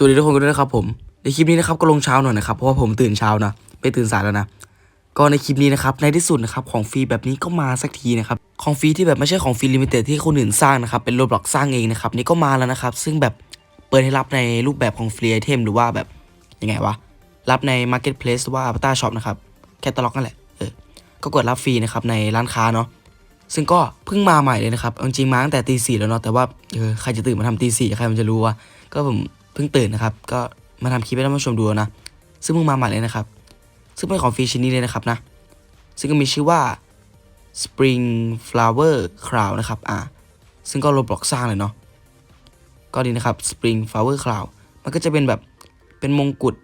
สวัสดีทุกคนกันด้วยนะครับผม ในคลิปนี้นะครับก็ลงเช้าหน่อยนะครับเพราะว่าผมตื่นเช้านะไม่ตื่นสายแล้วนะก็ในคลิปนี้นะครับในที่สุดนะครับของฟรีแบบนี้ก็มาสักทีนะครับของฟรีที่แบบไม่ใช่ของฟรีลิมิเต็ดที่คนอื่นสร้างนะครับเป็นโรบล็อกสร้างเองนะครับนี่ก็มาแล้วนะครับ ซึ่งแบบเปิดให้รับในรูปแบบของฟรีไอเทมหรือว่าแบบยังไงวะรับใน Marketplace ว่า Avatar Shop นะครับแคตตาล็อกนั่นแหละเออก็กดรับฟรีนะครับในร้านค้าเนาะซึ่งก็เพิ่งมาใหม่เลยนะครับจริงๆมาตั้งแต่ตีสี่แล้วเนาะแต่ว่าเออใครจะตื่นมาทำตีสี่ใครมันจะรู้ว่าก็ผม พิ่งตื่นนะครับ ก็มาทำคลิปให้ท่านผู้ชมดูนะ ซึ่งเพิ่งมาใหม่เลยนะครับ ซึ่งเป็นของฟรีชิ้นนี้เลยนะครับนะ ซึ่งก็มีชื่อว่า Spring Flower Cloud นะครับอ่าซึ่งก็โรบล็อกสร้างเลยเนาะก็ดีนะครับ Spring Flower Cloud มันก็จะเป็นแบบเป็นมงกุฎ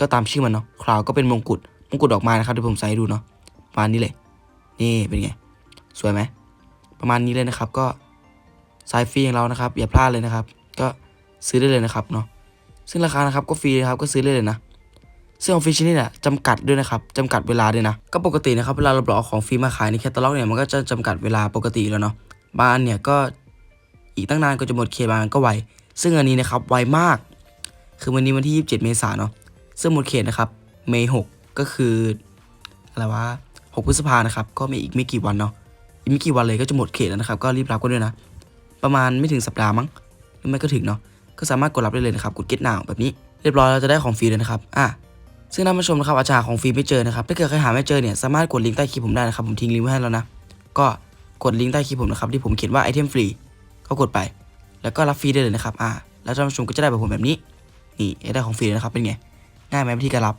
ก็ตามชื่อมันเนาะ Cloud ก็เป็นมงกุฎมงกุฎดอกไม้นะครับเดี๋ยวผมใส่ดูเนาะประมาณนี้เลย นี่เป็นไง สวยไหม ประมาณนี้เลยนะครับ ก็สายฟรีของเรานะครับ อย่าพลาดเลยนะครับ ก็ ซื้อได้เลยนะครับเนาะซึ่งราคานะครับก็ฟรีนะครับก็ซื้อได้เลยนะซึ่งของฟรีชิ้นนี้เนี่ยจำกัดด้วยนะครับจำกัดเวลาด้วยนะ ก็ปกตินะครับเวลาเราบอกเอาของฟรีมาขายในแคตตาล็อกเนี่ยมันก็จะจำกัดเวลาปกติแล้วเนาะบางอันเนี่ยก็อีกตั้งนานก็จะหมดเขตบางก็ไวซึ่งอันนี้นะครับไวมาก คือวันนี้วันที่ 27 เมษายนเนาะซึ่งหมดเขตนะครับเมย์หกก็คืออะไรวะ6พฤษภานะครับก็มีอีกไม่กี่วันเนาะอีกไม่กี่วันเลยก็จะหมดเขตแล้วนะครับ ก็รีบรับกันด้วยนะ ประมาณไม่ถึงสัปดาห์มั้งหรือไม่ก็ถึงเนาะ ก็สามารถกดรับได้เลยนะครับกด get now แบบนี้เรียบร้อยเราจะได้ของฟรีเลยนะครับอะซึ่งท่านผู้ชมนะครับอาจจะหาของฟรีไม่เจอนะครับถ้าเกิดใครหาไม่เจอเนี่ยสามารถกดลิงก์ใต้คลิปผมได้นะครับผมทิ้งลิงก์ไว้ให้แล้วนะก็กดลิงก์ใต้คลิปผมนะครับที่ผมเขียนว่าไอเทมฟรีก็กดไป แล้วก็รับฟรีได้เลยนะครับอะแล้วท่านผู้ชมก็จะได้แบบผมแบบนี้นี่ได้ของฟรีนะครับเป็นไงง่ายไหมวิธีการรับ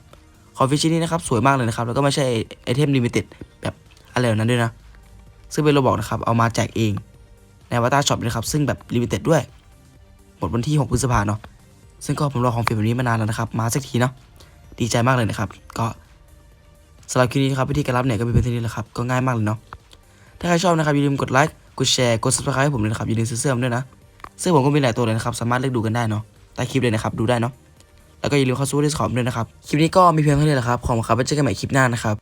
ของฟรีชิ้นนี้นะครับสวยมากเลยนะครับแล้วก็ไม่ใช่ไอเทมลิมิเต็ดแบบอะไรแบบนั้นด้วยนะ ซึ่งเป็นโรบอกนะครับเอามาแจกเองในวัตตาช็อปนะครับซึ่งแบบลิมิเต็ดด้วย หมดวันที่ 6 พฤษภาเนาะซึ่งก็ผมรอของฟรีแบบนี้มานานแล้วนะครับ มาสักทีเนาะดีใจมากเลยนะครับ ก็สำหรับคลิปนี้นะครับวิธีการรับเนี่ยก็มีเพียงเท่านี้แหละครับก็ง่ายมากเลยเนาะถ้าใครชอบนะครับอย่าลืมกดไลค์กดแชร์กด subscribe ให้ผมด้วยนะครับอย่าลืมซื้อเสื้อผมด้วยนะซึ่งผมก็มีหลายตัวเลยนะครับสามารถเลือกดูกันได้เนาะใต้คลิปเลยนะครับดูได้เนาะแล้วก็อย่าลืมเข้าสู้ดิสคอร์ด้วยนะครับคลิปนี้ก็มีเพียงเท่านี้แหละครับขอบคุณครับไว้เจอกันใหม่คลิปหน้านะครับ